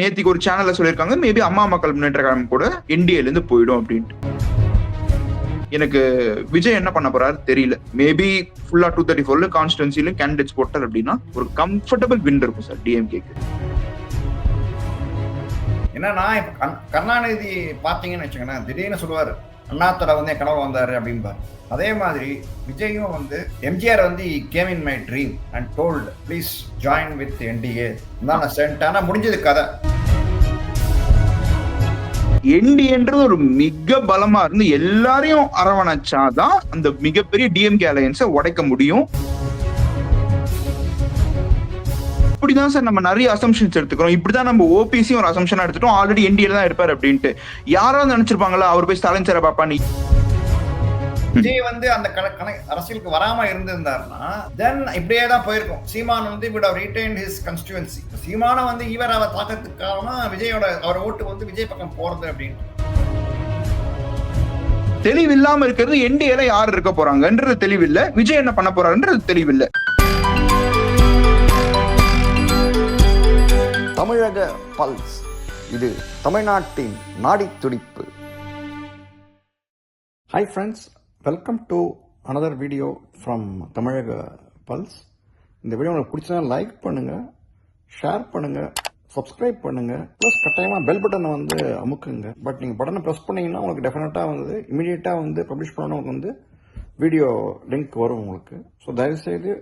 நேத்திக்கு ஒரு சேனல்ல சொல்லியிருக்காங்க மேபி அம்மா மக்கள் முன்னேற்ற கழகம் கூட என்டிஏல இருந்து போயிடும் அப்படின்ட்டு. எனக்கு விஜய் என்ன பண்ண போறாரு தெரியல. மேபி ஃபுல்லா டூ தேர்ட்டி ஃபோர்ல கான்ஸ்டன்சிலும் கேண்டிடேட்ஸ் போட்டார் அப்படின்னா ஒரு கம்ஃபர்டபுள் வின் இருக்கும் சார் டிஎம்கேக்கு என்னன்னா இப்ப கருணாநிதி பாத்தீங்கன்னு வச்சுக்கோங்களேன் திடீர்னு சொல்லுவாரு அண்ணாத்தோட வந்து என் கனவு வந்தாரு அப்படிம்பாரு. அதே மாதிரி விஜயும் வந்து எம்ஜிஆர் வந்து came in my dream and told please join with NDA நான் சென்ட் ஆனா முடிஞ்சது கதை. என்டிஏன்றது ஒரு மிக பலமா இருந்து எல்லாரையும் அரவணைச்சாதான் அந்த மிகப்பெரிய டிஎம்கே அலையன்ஸை உடைக்க முடியும். இப்படிதான் சார் நம்ம நிறைய அசம்ஷன்ஸ் எடுத்துக்கிறோம். இப்படிதான் நம்ம ஓபிசி ஒரு அசம்ஷனா எடுத்துட்டோம். ஆல்ரெடி என்டிஏல தான் இருப்பார் அப்படின்ட்டு. யாராவது நினைச்சிருப்பாங்களா அவர் போய் ஸ்டாலின் சாரை பாப்பா நீ விஜய் வந்து அந்த கண கண அரசியலுக்கு வராம இருந்திருந்தாருன்னா தென் இப்படியே தான் போயிருக்கும். சீமான் வந்து ஹவ் ரீடைன் ஹிஸ் கன்ஸ்டிடுவன்சி சீமான வந்து இவர் அவர் தாக்கத்துக்கு காரணம் விஜயோட அவர் ஓட்டு வந்து விஜய் பக்கம் போறது அப்படின்னு தெளிவில்லாம இருக்கிறது என்டிஏல யார் இருக்க போறாங்கன்றது தெளிவில்லை. விஜய் என்ன பண்ண போறாருன்றது தெளிவில்லை. தமிழக பல்ஸ். இது தமிழ்நாட்டின் நாடித் துடிப்பு hi friends welcome to another video from Tamilaga pulse இந்த வீடியோ உங்களுக்கு பிடிச்சதுனா லைக் பண்ணுங்கள் ஷேர் பண்ணுங்கள் சப்ஸ்கிரைப் பண்ணுங்கள் ப்ளஸ் கட்டாயமாக பெல் பட்டனை வந்து அமுக்குங்க. பட் நீங்கள் பட்டனை ப்ரெஸ் பண்ணிங்கன்னா உங்களுக்கு டெஃபினட்டாக வந்து இமீடியட்டாக வந்து பப்ளிஷ் பண்ணவங்களுக்கு வந்து வீடியோ லிங்க் வரும் உங்களுக்கு. ஸோ தயவுசெய்து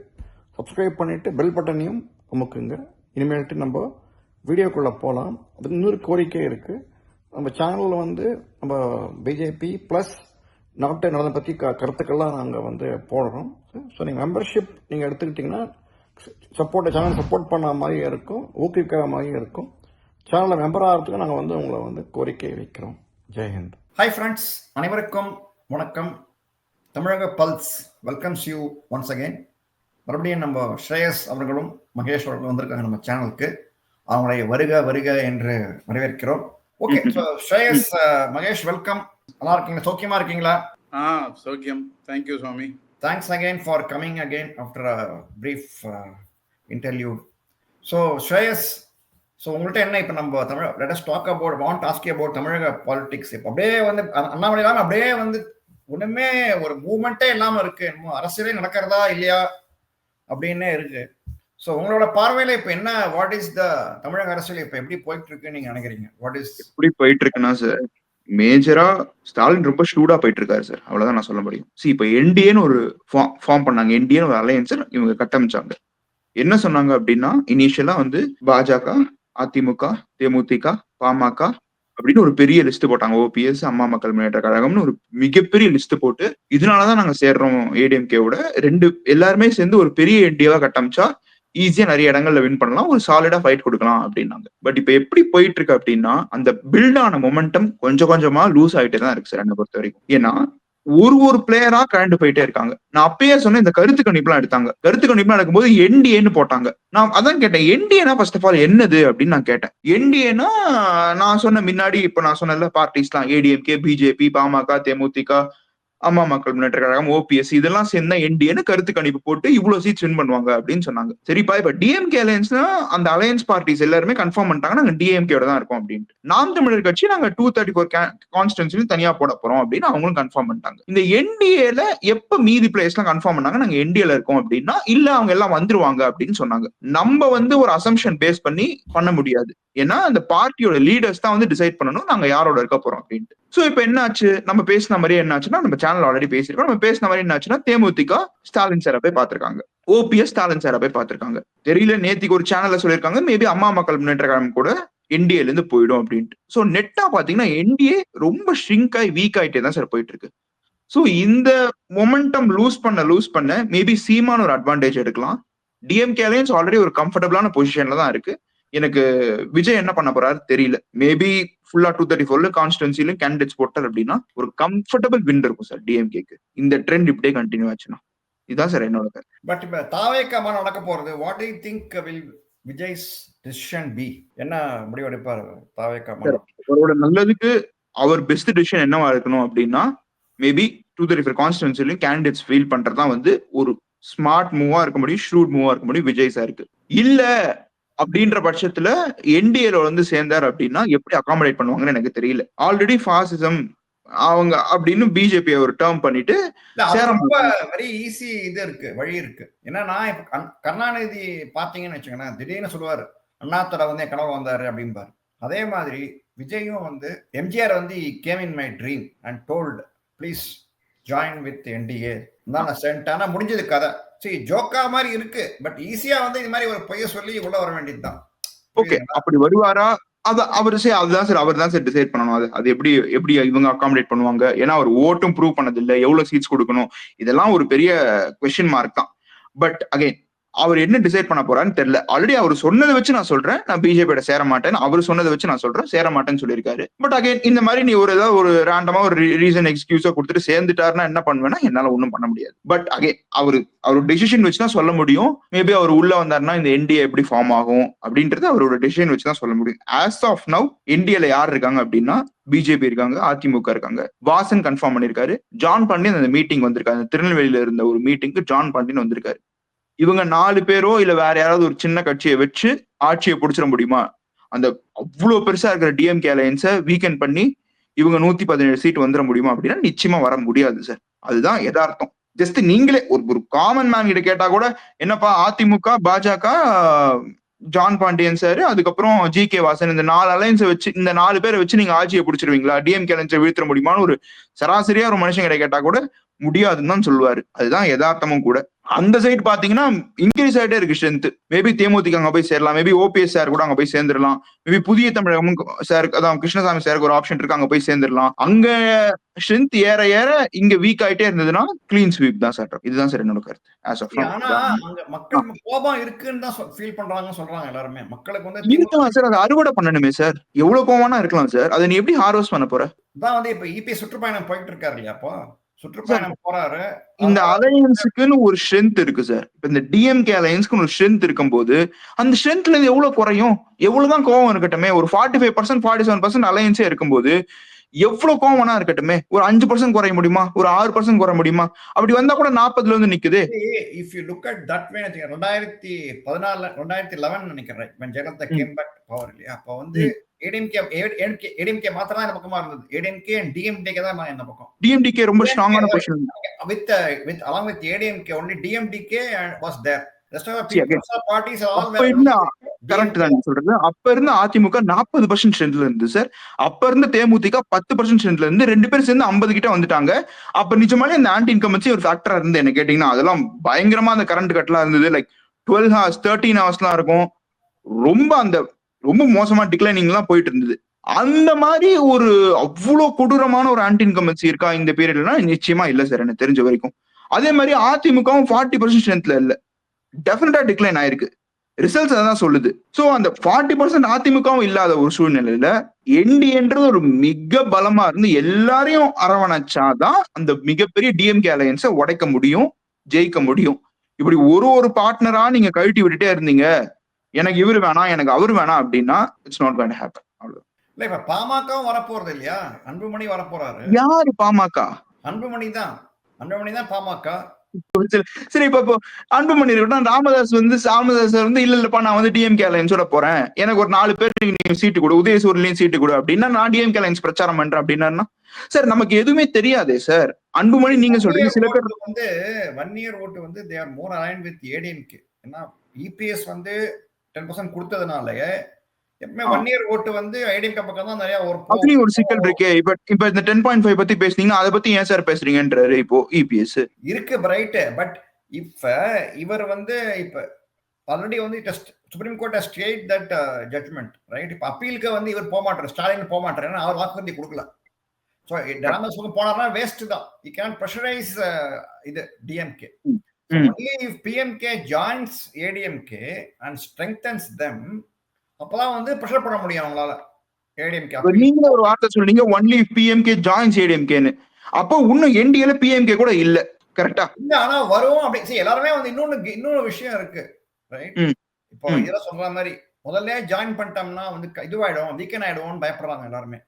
சப்ஸ்கிரைப் பண்ணிவிட்டு பெல் பட்டனையும் அமுக்குங்க. இனிமேல்ட்டு நம்ம வீடியோக்குள்ளே போகலாம் அதுக்கு இன்னொரு கோரிக்கை இருக்குது நம்ம சேனலில் வந்து நம்ம பிஜேபி ப்ளஸ் நாட்டை நலனை பற்றி க கருத்துக்கள்லாம் நாங்கள் வந்து போடுறோம். ஸோ நீங்கள் மெம்பர்ஷிப் நீங்கள் எடுத்துக்கிட்டிங்கன்னா சப்போர்ட் சேனல் சப்போர்ட் பண்ண மாதிரியும் இருக்கும் ஊக்குவிக்கிற மாதிரியும் இருக்கும். சேனலில் மெம்பர் ஆகிறதுக்கு நாங்கள் வந்து உங்களை வந்து கோரிக்கை வைக்கிறோம். ஜெய்ஹிந்த் ஹாய் ஃப்ரெண்ட்ஸ் அனைவருக்கும் வணக்கம். Tamilaga pulse welcomes you once again மறுபடியும் நம்ம ஸ்ரேயஸ் அவர்களும் மகேஷ் அவர்களும் வந்திருக்காங்க நம்ம சேனலுக்கு அவங்களை வருக வருக என்று வரவேற்கிறோம். Okay so Shreyas Mahesh welcome நல்லா இருக்கீங்களா சௌக்கியமா இருக்கீங்களா? ஆ சௌக்கியம். Thank you Swami. Thanks again for coming again after a brief interview so Shreyas so உங்கள்கிட்ட என்ன இப்போ நம்ம Tamil let's talk about want ask about Tamilaga politics இப்போ அப்படியே வந்து அண்ணா- அண்ணாமலை இல்லாமல் அப்படியே வந்து ஒண்ணுமே ஒரு மூமெண்ட்டே இல்லாமல் இருக்கு. என்னமோ அரசியலே நடக்கிறதா இல்லையா அப்படின்னே இருக்கு. ஸோ உங்களோட பார்வையில இப்போ என்ன வாட் இஸ் த தமிழக அரசியல் இப்போ எப்படி போயிட்டு இருக்குன்னு நீங்க நினைக்கிறீங்க? வாட் இஸ் எப்படி போயிட்டு இருக்குன்னா சார் மேஜரா ஸ்டாலின் ரொம்ப ஷூடா போயிட்டு இருக்காரு சார். அவ்வளவுதான் நான் சொல்ல முடியும். சி இப்ப என்டிஏன்னு ஒரு ஃபார்ம் பண்ணாங்க. என்டிஏன்னு ஒரு அலையன்ஸ் இவங்க கட்டமைச்சாங்க. என்ன சொன்னாங்க அப்படின்னா இனிஷியலா வந்து பாஜக அதிமுக தேமுதிக பாமக அப்படின்னு ஒரு பெரிய லிஸ்ட் போட்டாங்க. ஓபிஎஸ் அம்மா மக்கள் முன்னேற்ற கழகம்னு ஒரு மிகப்பெரிய லிஸ்ட் போட்டு இதனாலதான் நாங்க சேர்றோம் ஏடிஎம்கேவோட ரெண்டு எல்லாருமே சேர்ந்து ஒரு பெரிய என்டிஏவா கட்டமைச்சா ஈஸியா நிறைய இடங்கள்ல வின் பண்ணலாம். ஒரு சாலிடா ஃபைட் கொடுக்கலாம் அப்படின்னாங்க. பட் இப்ப எப்படி போயிட்டு இருக்கு அப்படின்னா அந்த பில்ட் ஆன மொமெண்டம் கொஞ்சம் கொஞ்சமா லூஸ் ஆகிட்டே தான் இருக்கு சார் என்னை பொறுத்த வரைக்கும். ஏன்னா ஒரு ஒரு பிளேயரா கரண்ட் போயிட்டே இருக்காங்க. நான் அப்பயே சொன்னேன் இந்த கருத்து கணிப்புலாம் எடுத்தாங்க. கருத்து கணிப்புலாம் எடுக்கும்போது என்டிஏன்னு போட்டாங்க. நான் அதான் கேட்டேன் என்டிஏனா ஃபர்ஸ்ட் ஆஃப் ஆல் என்னது அப்படின்னு நான் கேட்டேன். என்டிஏனா நான் சொன்ன முன்னாடி இப்ப நான் சொன்னல பார்ட்டிஸ்லாம் ஏடிஎம்கே பிஜேபி பாமக தேமுதிக அம்மா மக்கள் முன்னேற்ற கழகம் ஓபிஎஸ் இதெல்லாம் சேர்ந்தா என்டிஏன்னு கருத்து கணிப்பு போட்டு இவ்வளவு சீட்ஸ் வின் பண்ணுவாங்க அப்படின்னு சொன்னாங்க. சரிப்பா இப்ப டிஎம்கே அலையன்ஸ்னா அந்த அலையன்ஸ் பார்ட்டிஸ் எல்லாருமே கன்ஃபார்ம் பண்ணிட்டாங்க நாங்க டிஎம்கேட தான் இருக்கோம் அப்படின்ட்டு. நாம் தமிழர் கட்சி நாங்க டூ தேர்ட்டி ஃபோர் கான்ஸ்டன்சிலும் தனியா போட போறோம் அப்படின்னு அவங்களும் கன்ஃபார்ம் பண்ணிட்டாங்க. இந்த என்டிஏல எப்ப மீதி பிளேஸ்லாம் எல்லாம் கன்ஃபார்ம் பண்ணாங்க நாங்க என்டிஏல இருக்கோம் அப்படின்னா இல்ல அவங்க எல்லாம் வந்துருவாங்க அப்படின்னு சொன்னாங்க. நம்ம வந்து ஒரு அசம்ஷன் பேஸ் பண்ணி பண்ண முடியாது. ஏன்னா அந்த பார்ட்டியோட லீடர்ஸ் தான் வந்து டிசைட் பண்ணணும் நாங்க யாரோட இருக்க போறோம் அப்படின்ட்டு. சோ இப்போ என்னாச்சு? நம்ம பேசின மாதிரி என்னாச்சுன்னா நம்ம சேனல் ஆல்ரெடி பேசியிருக்கோம். நம்ம பேசின மாதிரி என்னாச்சுன்னா தேமுதிக ஸ்டாலின் சாரை போய் பார்த்திருக்காங்க. ஓபிஎஸ் ஸ்டாலின் சாரை போய் பார்த்திருக்காங்க. தெரியல நேத்திக்கு ஒரு சேனல்ல சொல்லியிருக்காங்க மேபி அம்மா மக்கள் முன்னேற்ற கழகம் கூட என்டிஏல இருந்து போயிடும் அப்படின்ட்டு. ஸோ நெட்டா பாத்தீங்கன்னா என்டிஏ ரொம்ப ஷ்ரிங்க் ஆகி வீக் ஆயிட்டே தான் சார் போயிட்டு இருக்கு. ஸோ இந்த மொமெண்டம் லூஸ் பண்ண லூஸ் பண்ண மேபி சீமான ஒரு அட்வான்டேஜ் எடுக்கலாம். டிஎம்கே அலையன்ஸ் ஆல்ரெடி ஒரு கம்ஃபர்டபுளான பொசிஷன்ல தான் இருக்கு. எனக்கு விஜய் என்ன பண்ண போறாரு தெரியல. மேபி ஃபுல்லா டூ தேர்ட்டி ஃபோர்ல கான்ஸ்டன்சிலும் கேண்டிடேட்ஸ் போட்டார் அப்படின்னா ஒரு கம்ஃபர்டபுள் வின் இருக்கும் சார் டிஎம்கேக்கு இந்த ட்ரெண்ட் இப்படியே கண்டினியூ ஆச்சுன்னா. இதுதான் சார் என்னோட பட் இப்ப தாவேக்கமா நடக்க போறது what do think will Vijay's decision be என்ன முடிவு எடுப்பார் தாவேக்கமா அவரோட நல்லதுக்கு அவர் பெஸ்ட் டிசிஷன் என்னவா இருக்கணும் அப்படின்னா மேபி டூ தேர்ட்டி ஃபோர் கான்ஸ்டன்சிலையும் கேண்டிடேட்ஸ் ஃபீல் பண்றதுதான் வந்து ஒரு ஸ்மார்ட் மூவா இருக்க முடியும் ஷ்ரூட் மூவா இருக்க முடியும் விஜய் சாருக்கு இல்ல அப்படின்ற பட்சத்துல என்டிஏல வந்து சேர்ந்தார் அப்படின்னா எப்படி அகாமடேட் பண்ணுவாங்கன்னு எனக்கு தெரியல. ஆல்ரெடி ஃபாசிசம் அவங்க அப்படின்னு பிஜேபி ஒரு டேர்ம் பண்ணிட்டு வெரி ஈஸி இது இருக்கு வழி இருக்கு. என்னன்னா இப்ப கருண்- கருணாநிதி பாத்தீங்கன்னு வச்சுக்கோங்களேன் திடீர்னு சொல்லுவாரு அண்ணாத்தலை வந்து என் கனவு வந்தாரு அப்படிம்பாரு. அதே மாதிரி விஜயும் வந்து எம்ஜிஆர் வந்து came in my dream and told please join with NDA தான் நான் சென்ட் ஆனா முடிஞ்சது கதை. சரி ஜோக்கா மாதிரி இருக்கு. பட் ஈஸியா வந்து இது மாதிரி ஒரு பொய்ய சொல்லி உள்ள வர வேண்டியதுதான். ஓகே அப்படி வருவாரா? அது அவர் சரி அதுதான் சார் அவர் தான் சார் டிசைட் பண்ணணும். அது அது எப்படி எப்படி இவங்க அகாமடேட் பண்ணுவாங்க? ஏன்னா அவர் ஓட்டும் ப்ரூவ் பண்ணது இல்ல எவ்வளவு சீட்ஸ் கொடுக்கணும்? இதெல்லாம் ஒரு பெரிய கொஸ்டின் மார்க் தான். பட் அகைன் அவர் என்ன டிசைட் பண்ண போறான்னு தெரியல. ஆல்ரெடி அவர் சொன்னதை வச்சு நான் சொல்றேன். நான் பிஜேபியோட சேர மாட்டேன் அவர் சொன்னதை வச்சு நான் சொல்றேன். சேர மாட்டேன்னு சொல்லியிருக்காரு. பட் அகைன் இந்த மாதிரி நீ ஒரு ஏதாவது ஒரு ரேண்டமா ஒரு ரீசன் எக்ஸ்கியூஸா கொடுத்துட்டு சேர்ந்துட்டாருன்னா என்ன பண்ணுவேன்னா என்னால ஒண்ணும் பண்ண முடியாது. பட் அகைன் அவரு அவர் டெசிஷன் வச்சு தான் சொல்ல முடியும். மேபி அவர் உள்ள வந்தாருன்னா இந்த என்டிஏ எப்படி ஃபார்ம் ஆகும் அப்படின்றது அவரோட டெசிஷன் வச்சு தான் சொல்ல முடியும். ஆஸ் ஆஃப் நவ் இந்தியால யார் இருக்காங்க அப்படின்னா பிஜேபி இருக்காங்க அதிமுக இருக்காங்க. வாசன் கன்ஃபார்ம் பண்ணிருக்காரு ஜான் பாண்டியன் அந்த மீட்டிங் வந்திருக்காரு. அந்த திருநெல்வேலியில இருந்த ஒரு மீட்டிங்க்கு ஜான் பாண்டியன் வந்திருக்காரு. இவங்க நாலு பேரோ இல்ல வேற யாராவது ஒரு சின்ன கட்சியை வச்சு ஆட்சியை பிடிச்சிட முடியுமா? அந்த அவ்வளவு பெருசா இருக்கிற டிஎம்கே அலையன்ஸை வீக்கெண்ட் பண்ணி இவங்க நூத்தி பதினேழு சீட் வந்துட முடியுமா அப்படின்னா நிச்சயமா வர முடியாது சார் அதுதான் எதார்த்தம் ஜஸ்ட் நீங்களே ஒரு ஒரு காமன் மேன் கிட்ட கேட்டா கூட என்னப்பா அதிமுக பாஜக ஜான் பாண்டியன் சார் அதுக்கப்புறம் ஜி கே வாசன் இந்த நாலு அலைன்ஸை வச்சு இந்த நாலு பேரை வச்சு நீங்க ஆட்சியை பிடிச்சிருவீங்களா? டிஎம்கே அலையன்ஸை வீழ்த்திட முடியுமான்னு ஒரு சராசரியா ஒரு மனுஷன் கிட்ட கேட்டா கூட முடியாதுன்னு தான் சொல்லுவாரு. அதுதான் யதார்த்தமும் கூட. அந்த சைடு பாத்தீங்கன்னா இன்க்ரீஸ் ஆயிட்டே இருக்கு ஸ்ட்ரென்த் மேபி தேமுதிக அங்க போய் சேரலாம். மேபி ஓபிஎஸ் சார் கூட அங்க போய் சேர்ந்துடலாம். மேபி புதிய தமிழகமும் சார் அதான் கிருஷ்ணசாமி சாருக்கு ஒரு ஆப்ஷன் இருக்கு அங்க போய் சேர்ந்துடலாம். அங்க ஸ்ட்ரென்த் ஏற ஏற இங்க வீக் ஆயிட்டே இருந்ததுன்னா கிளீன் ஸ்வீப் தான் சார் இதுதான் சார் என்னோட கருத்து. ஆஸ் ஆஃப் மக்கள் கோபம் இருக்குன்னு தான் ஃபீல் பண்றாங்கன்னு சொல்றாங்க எல்லாருமே. மக்களுக்கு வந்து இருக்கலாம் சார் அதை அறுவடை பண்ணணுமே சார் எவ்வளவு கோவம்னா இருக்கலாம் சார் அதை நீ எப்படி ஹார்வெஸ்ட் பண்ண போற? தான் வந்து இப்ப இபி சுற்றுப்பயணம் போயிட்டு இருக்காரு இல்லையா அப்போ? சுற்றுப்பயணம் போறாரு. இந்த அலையன்ஸுக்குன்னு ஒரு ஸ்ட்ரென்த் இருக்கு சார் இப்ப இந்த டிஎம்கே அலையன்ஸ்க்கு ஒரு ஸ்ட்ரென்த் இருக்கும்போது அந்த ஸ்ட்ரென்த்ல இருந்து எவ்வளவு குறையும்? எவ்வளவுதான் கோவம் இருக்கட்டுமே? ஒரு forty five percent forty seven percent அலையன்ஸே இருக்கும்போது எவ்வளவு கோவம் வேணா இருக்கட்டுமே? ஒரு அஞ்சு பர்சன்ட் குறைய முடியுமா? ஒரு ஆறு பர்சன்ட் குறைய முடியுமா? அப்படி வந்தா கூட நாற்பதுல இருந்து நிக்குது. If you look at that way ரெண்டாயிரத்தி பதினாலு ரெண்டாயிரத்தி லெவன் நினைக்கிறேன். ஜெயலலிதா. கேம் பேக் பவர் இல்லையா? அப்போ வந்து ஏடிஎம்கே ஏடிஎம்கே மாத்திரம் தான் இந்த பக்கமா இருந்தது ஏடிஎம்கே அண்ட் டிஎம்டிகே தான் இந்த பக்கம் டிஎம்டிகே ரொம்ப ஸ்ட்ராங்கான position there. Rest of the See, again, people, parties all அப்ப இருந்த அப்ப அதிமுக நாற்பது பர்சன்ட் ஸ்ட்ரென்த்ல இருந்து சார் அப்ப இருந்த தேமுதிக பத்து பர்சன்ட் ஸ்ட்ரென்த்ல இருந்து ரெண்டு பேரும் சேர்ந்து ஐம்பது கிட்ட வந்துட்டாங்க. அப்ப நிஜமாலே இந்த ஆன்டி இன்கம்பன்சி ஒரு ஃபேக்டரா இருந்து என்ன கேட்டீங்கன்னா அதெல்லாம் பயங்கரமா அந்த கரண்ட் கட்லாம் இருந்தது. லைக் டுவெல் ஹவர்ஸ் தேர்ட்டீன் ஹவர்ஸ்லாம் இருக்கும். ரொம்ப அந்த ரொம்ப மோசமா டிக்ளைனிங்லாம் போயிட்டு இருந்தது. அந்த மாதிரி ஒரு அவ்வளோ கொடூரமான ஒரு ஆன்டி இன்கம்பன்சி இருக்கா இந்த பீரியட்னா நிச்சயமா இல்லை சார் எனக்கு தெரிஞ்ச வரைக்கும். அதே மாதிரி அதிமுகவும் ஃபார்ட்டி பர்சன்ட் ஸ்ட்ரென்த்ல இல்லை. டெஃபினட்டா டிக்ளைன் ஆயிருக்கு. ரிசல்ட்ஸ் அதான் சொல்லுது. ஸோ அந்த ஃபார்ட்டி பர்சன்ட் அதிமுகவும் இல்லாத ஒரு சூழ்நிலையில என்டிஎன்றது ஒரு மிக பலமா இருந்து எல்லாரையும் அரவணைச்சாதான் அந்த மிகப்பெரிய டிஎம்கே அலையன்ஸை உடைக்க முடியும் ஜெயிக்க முடியும். இப்படி ஒரு ஒரு பார்ட்னரா நீங்க கழட்டி விட்டுட்டே இருந்தீங்க. எனக்கு இவர் வேணாம் எனக்கு அவர் வேணாம் அப்படின்னா இட்ஸ் நாட் கோயின் ஹேப்பன் அவ்வளவு இல்ல இப்ப பாமகவும் வரப்போறது இல்லையா? அன்புமணி வரப்போறாரு. யாரு பாமக? அன்புமணி தான். அன்புமணி தான் பாமக. சரி இப்ப இப்போ அன்புமணி இருக்கட்டும் ராமதாஸ் வந்து ராமதாஸ் வந்து இல்ல இல்லப்பா நான் வந்து டிஎம்கே அலையன்ஸோட போறேன். எனக்கு ஒரு நாலு பேர் நீங்க சீட்டு கொடு உதயசூர்லயும் சீட்டு கொடு அப்படின்னா நான் டிஎம்கே அலையன்ஸ் பிரச்சாரம் பண்றேன் அப்படின்னா சார் நமக்கு எதுவுமே தெரியாதே சார் அன்புமணி நீங்க சொல்றீங்க சில பேர் வந்து ஒன் இயர் ஓட்டு வந்து they are more align with ADMK ஏன்னா இபிஎஸ் வந்து டென் பர்சன்ட் கொடுத்ததுனாலயே எப்பவுமே. ஒன் இயர் ஓட்டு வந்து ஐடிஎம்கே பக்கம் தான் நிறைய ஒரு அதுலயும் ஒரு சிக்கல் இருக்கே இப்ப இப்ப இந்த டென் பாயிண்ட் ஃபைவ் பத்தி பேசுனீங்கன்னா அதை பத்தி ஏன் சார் பேசுறீங்கன்றாரு இப்போ E இபிஎஸ் இருக்கு ரைட்டு பட் இப்ப இவர் வந்து இப்ப ஆல்ரெடி வந்து test supreme court state that judgement right இப்ப அப்பீலுக்கு வந்து இவர் போக மாட்டார் ஸ்டாலின் போக மாட்டார் ஏன்னா அவர் வாக்குறுதி கொடுக்கல. ஸோ ராமதாஸ் போனார்னா வேஸ்ட் தான். யூ கேன் ப்ரெஷரைஸ் இது DMK hmm. Hmm. If PMK joins ADMK and strengthens them அப்பதான் வந்து ப்ரெஷர் பண்ண முடியும் அவங்களால ஏடிஎம்கே நீங்களே ஒரு வார்த்தை சொல்றீங்க ஒன்லி பிஎம்கே ஜாயின்ஸ் ஏடிஎம்கேன்னு அப்போ இன்னும் என்டிஏல பிஎம்கே கூட இல்ல கரெக்டா இல்ல ஆனா வரும் அப்படி சரி எல்லாருமே வந்து இன்னொன்னு இன்னொரு விஷயம் இருக்கு ரைட். இப்போ. இதெல்லாம் சொல்ற மாதிரி முதல்ல ஜாயின் பண்ணிட்டோம்னா வந்து இதுவாயிடும் வீக்கெண்ட் ஆயிடுவோம்னு பயப்படுறாங்க எல்லாருமே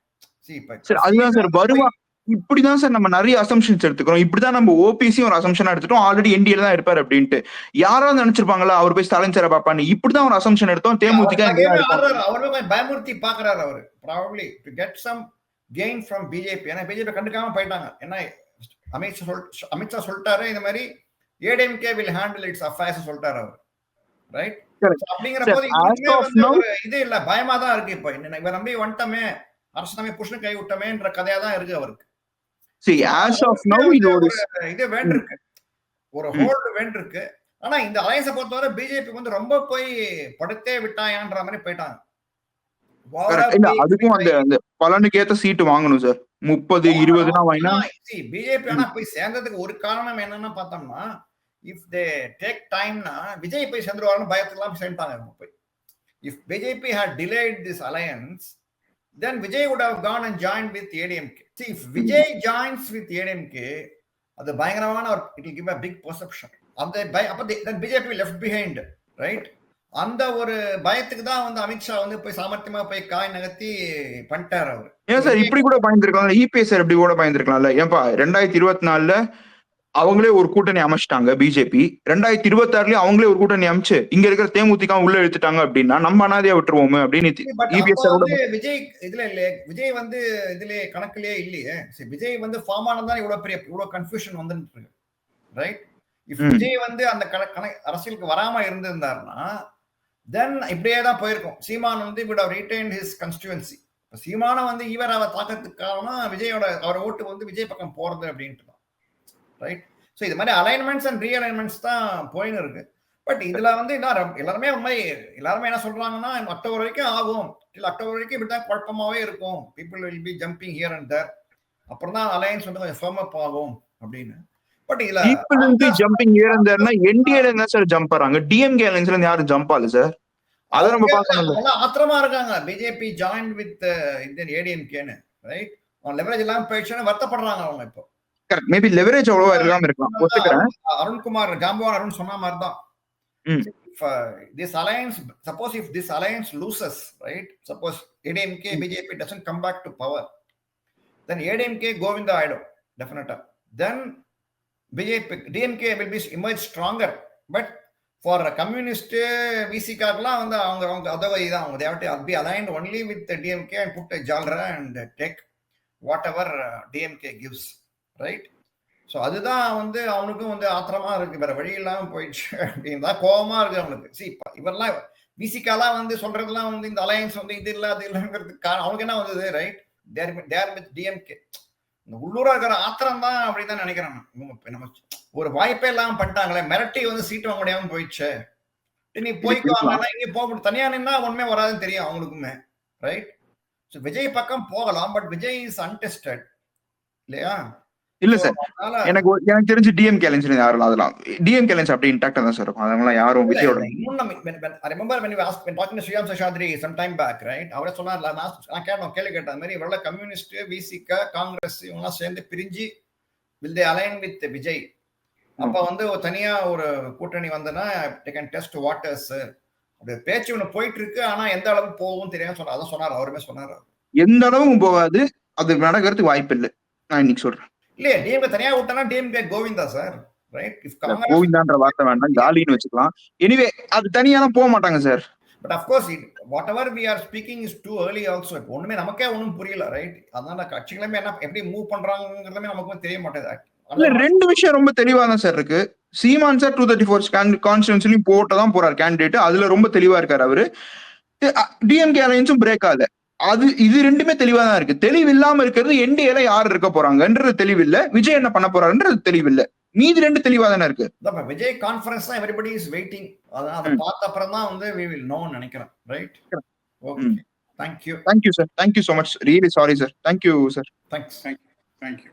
சரி இப்ப சார் அதுதான் சார் வருவா இப்படிதான் சார் நம்ம நிறைய அசம்ஷன்ஸ் எடுத்துக்கிறோம். இப்படிதான் நம்ம ஓபிசி ஒரு அசம்ஷனா எடுத்துட்டோம். ஆல்ரெடி என்டிஏல தான் இருப்பாரு அப்படின்ட்டு. யாராவது நினைச்சிருப்பாங்களா அவர் போய் ஸ்டாலின் சாரை பாப்பான்னு இப்படிதான் ஒரு அசம்ஷன் எடுத்தோம். தேமுதிக பயமுறுத்தி பாக்குறாரு அவரு. Probably to get some gain from BJP ஏன்னா பிஜேபி கண்டுக்காம போயிட்டாங்க. ஏன்னா அமித்ஷா சொல் அமித்ஷா சொல்லிட்டாரு இந்த மாதிரி ADMK will handle its affairs சொல்லிட்டாரு அவர். ரைட். அப்படிங்கிற போது இது இல்ல. பயமா தான் இருக்கு இப்ப. இவன் நம்பி வந்துட்டமே. அரசு நம்பி புஷ்ணு கை விட்டமேன்ற கதையா தான் இருக்கு அவருக்கு. See, as of now இது ஒரு இது வேண்டிருக்கு. ஒரு. ஹோல்டு வேண்டிருக்கு. ஆனா இந்த அலையன்ஸை பொறுத்தவரை பிஜேபி வந்து ரொம்ப போய் படுத்தே விட்டாயான்ற மாதிரி போயிட்டாங்க. அதுக்கும் அந்த பலனுக்கு ஏத்த சீட்டு வாங்கணும் சார் முப்பது இருபதுனா வாங்கினா பிஜேபி ஆனா போய் சேர்ந்ததுக்கு ஒரு காரணம் என்னன்னு பார்த்தோம்னா இஃப் தே டேக் டைம்னா விஜய் போய் சேர்ந்துருவாருன்னு பயத்துலாம் சேர்ந்துட்டாங்க இவங்க போய். If BJP had delayed this alliance then Vijay would have gone and joined with ADMK see if Vijay joins with ADMK, அது பயங்கரமான ஒரு it will give a big perception. அந்த பய அப்ப then BJP left behind right அந்த ஒரு பயத்துக்கு தான் வந்து அமித்ஷா வந்து போய் சாமர்த்தியமா போய் காய் நகர்த்தி பண்ணிட்டாரு அவர். ஏன் சார் இப்படி கூட பயந்துருக்கலாம்? இபிஎஸ் சார் இப்படி கூட பயந்துருக்கலாம்ல. ஏன்பா ரெண்டாயிரத்தி இருபத்தி நாலுல அவங்களே ஒரு கூட்டணி அமைச்சிட்டாங்க பிஜேபி ரெண்டாயிரத்தி இருபத்தி ஆறுலயும் அவங்களே ஒரு கூட்டணி அமைச்சு இங்க இருக்கிற தேமுதிக உள்ள இழுத்துட்டாங்க அப்படின்னா நம்ம அனாதையா விட்டுருவோமே அப்படின்னு வந்து விஜய் இதுல இல்ல விஜய் வந்து இதுல கணக்குலயே இல்லையே. விஜய் வந்து ஃபார்ம் ஆனதான் இவ்வளவு பெரிய இவ்வளவு கன்ஃபியூஷன் வந்துட்டு ரைட் இஃப். விஜய் வந்து அந்த கண- கண- அரசியலுக்கு வராம இருந்திருந்தாருன்னா தென் இப்படியே தான் போயிருக்கும். சீமான் வந்து ஹவ் ரீடைன் ஹிஸ் கன்ஸ்டியூன்சி சீமான வந்து இவர் அவர் தாக்கத்துக்கு காரணம் விஜயோட அவர் ஓட்டு வந்து விஜய் பக்கம் போறது அப்படின்ட்டு ரைட் ஸோ இது மாதிரி அலைன்மெண்ட்ஸ் அண்ட் ரீஅலைன்மெண்ட்ஸ் தான் போயின்னு இருக்கு. பட் இதுல வந்து என்ன எல்லாருமே உண்மை எல்லாருமே என்ன சொல்றாங்கன்னா அக்டோபர் வரைக்கும் ஆகும். இல்ல அக்டோபர் வரைக்கும் இப்படிதான் குழப்பமாவே இருக்கும். People will be jumping here and there அப்புறம் தான் அலையன்ஸ் வந்து கொஞ்சம் ஃபேம் அப் ஆகும் அப்படின்னு. பட் இதுல பீப்புள் வந்து ஜம்பிங் இருந்தாருன்னா என்டிஏல இருந்தா சார் ஜம்ப் ஆறாங்க டிஎம்கே அலைன்ஸ்ல இருந்து யாரும் ஜம்ப் ஆகல சார் அதை நம்ம பார்க்கணும் ஆத்திரமா இருக்காங்க. பிஜேபி ஜாயின் வித் இந்தியன் ஏடிஎம்கேன்னு ரைட் லெவரேஜ் எல்லாம் போயிடுச்சுன்னு வருத்தப்படுறாங்க அவங்க இப்போ. மேபி லெவரேஜ் அவ்வளவா இருக்காம இருக்கலாம் ஒத்துக்கிறேன் அருண்குமார் ஜாம்பவான் அருண் சொன்ன மாதிரி தான் ம். if uh, this alliance suppose if this alliance loses right suppose admk bjp doesn't come back to power then admk govinda idol definitely then bjp dmk will be emerge stronger but for a communist vc கார்லாம் வந்து அவங்க அவங்க அதவதி தான் அவங்க they have to be aligned only with the dmk and put a jalra and take whatever right? So அதுதான் வந்து அவனுக்கும் வந்து ஆத்திரமா இருக்கு. வேற வழி இல்லாம போயிடுச்சு அப்படின்னு தான் கோபமா இருக்கு அவனுக்கு. சி இவரெல்லாம் விசிகாலாம் வந்து சொல்றதெல்லாம் வந்து இந்த அலையன்ஸ் வந்து இது இல்ல அது இல்லைங்கிறதுக்கு அவனுக்கு என்ன வந்தது right there there with DMK இந்த உள்ளூரா இருக்கிற ஆத்திரம் தான் அப்படின்னு தான் நினைக்கிறேன் நான். இவங்க நம்ம ஒரு வாய்ப்பே இல்லாம பண்ணிட்டாங்களே. மிரட்டி வந்து சீட் வாங்க முடியாம போயிடுச்சு. நீ போய்க்கு இங்க போக தனியா நின்னா ஒண்ணுமே வராதுன்னு தெரியும் அவங்களுக்குமே ரைட் ஸோ விஜய் பக்கம் போகலாம் பட் விஜய் இஸ் அன்டெஸ்டட் இல்லையா? இல்ல சார் எனக்கு எனக்கு தெரிஞ்சு டிஎம்கே அலைன்ஸ் யாரும் அதெல்லாம் டிஎம்கே அலைன்ஸ் அப்படி இன்டாக்டா தான் சார் இருக்கும். அதெல்லாம் யாரும் விஜயோட இன்னும் நம்ம when- we asked when talking to Sriyam Seshadri some time back, right? அவரே சொன்னார் நான் கேட்டோம் கேள்வி அந்த மாதிரி இவரெல்லாம் கம்யூனிஸ்ட் விசிக காங்கிரஸ் இவங்கெல்லாம் சேர்ந்து பிரிஞ்சு will they align with Vijay அப்ப வந்து தனியா ஒரு கூட்டணி வந்தனா they can டெஸ்ட் வாட்டர்ஸ் அப்படி பேச்சு ஒன்று போயிட்டு இருக்கு ஆனா எந்த அளவுக்கு போகும் தெரியாம சொன்னார். அதான் சொன்னார் அவருமே சொன்னார். எந்த அளவும் போகாது. அது நடக்கிறதுக்கு வாய்ப்பு இல்லை நான் இன்னைக்கு சொல்றேன். இல்லையே டிஎம்கே தனியா விட்டனா டிஎம்கே கோவிந்தா சார் கோவிந்தான்ற வார்த்தை வேண்டாம் ஜாலின்னு வச்சுக்கலாம். எனிவே அது தனியாலாம் போக மாட்டாங்க sir. But of course whatever we are speaking is too early also இப்போ ஒண்ணுமே நமக்கே ஒன்றும் புரியல ரைட் அதனால கட்சிகளுமே என்ன எப்படி மூவ் பண்றாங்கிறதுமே நமக்கு தெரிய மாட்டேது ரெண்டு விஷயம் ரொம்ப தெளிவா தான் சார் இருக்கு. Seeman sir two thirty four கான்ஸ்டியூன்சிலையும் போட்டதான் போறாரு கேண்டிடேட் அதுல ரொம்ப தெளிவா இருக்காரு அவரு. டிஎம்கே அலைன்ஸும் பிரேக் ஆகல. அது இது ரெண்டுமே தெளிவா தான் இருக்கு. தெளிவு இல்லாம இருக்கிறது என்டிஏல யார் இருக்க போறாங்கன்றது தெளிவில்லை. விஜய் என்ன பண்ண போறாருன்றது தெளிவில்லை. மீதி ரெண்டு தெளிவா தானே இருக்கு விஜய் கான்ஃபரன்ஸ் தான் எவ்ரிபடி இஸ் வெயிட்டிங் அதான் அதை. பார்த்த அப்புறம் தான் வந்து வி வில் நோ நினைக்கிறேன். Right okay hmm. Thank you thank you sir thank you so much really sorry sir thank you sir thanks Thank you.